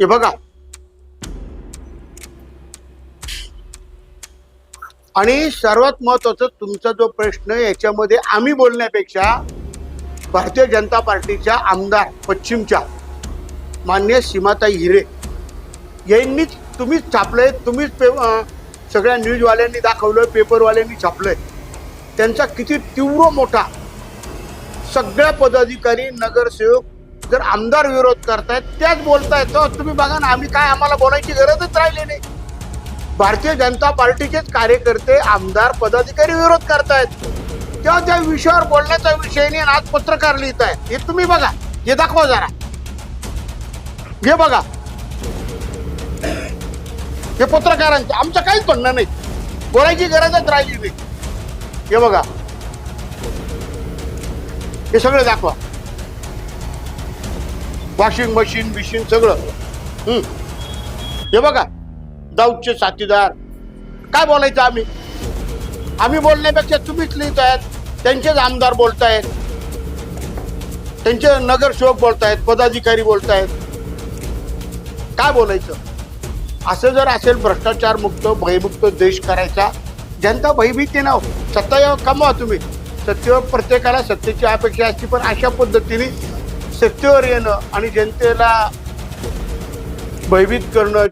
हे बघा. आणि सर्वात महत्वाचं तुमचा जो प्रश्न आहे, याच्यामध्ये आम्ही बोलण्यापेक्षा भारतीय जनता पार्टीच्या आमदार पश्चिमच्या मान्य सीमाताई हिरे यांनीच तुम्हीच छापलंय तुम्हीच पे सगळ्या न्यूजवाल्यांनी दाखवलं पेपरवाल्यांनी छापलंय. त्यांचा किती तीव्र मोठा सगळ्या पदाधिकारी नगरसेवक जर आमदार विरोध करतायत त्याच बोलतायत तर तुम्ही बघा ना आम्ही काय आम्हाला बोलायची गरजच राहिली नाही. भारतीय जनता पार्टीचेच कार्यकर्ते आमदार पदाधिकारी विरोध करतायत. तेव्हा त्या विषयावर बोलण्याचा विषय नाही आज पत्रकार लिहित आहे. हे तुम्ही बघा. हे दाखवा जरा. हे बघा. हे पत्रकारांचं. आमचं काहीच म्हणणं नाही. बोलायची गरजच राहिली नाही. हे बघा. हे सगळं दाखवा. वॉशिंग मशीन बिशीन सगळं. हम्म. हे बघा दाऊदचे साथीदार. काय बोलायचं आम्ही? आम्ही बोलण्यापेक्षा तुम्हीच लिहित आहेत. त्यांचेच आमदार बोलतायत. त्यांचे नगरसेवक बोलतायत पदाधिकारी बोलतायत. काय बोलायचं? असं जर असेल भ्रष्टाचार मुक्त भयमुक्त देश करायचा जनता भयभीती ना हो. सत्ता यावं कमवा तुम्ही. सत्तेवर प्रत्येकाला सत्तेची अपेक्षा असते पण अशा पद्धतीने सत्तेवर येणं आणि जनतेला भयभीत करणं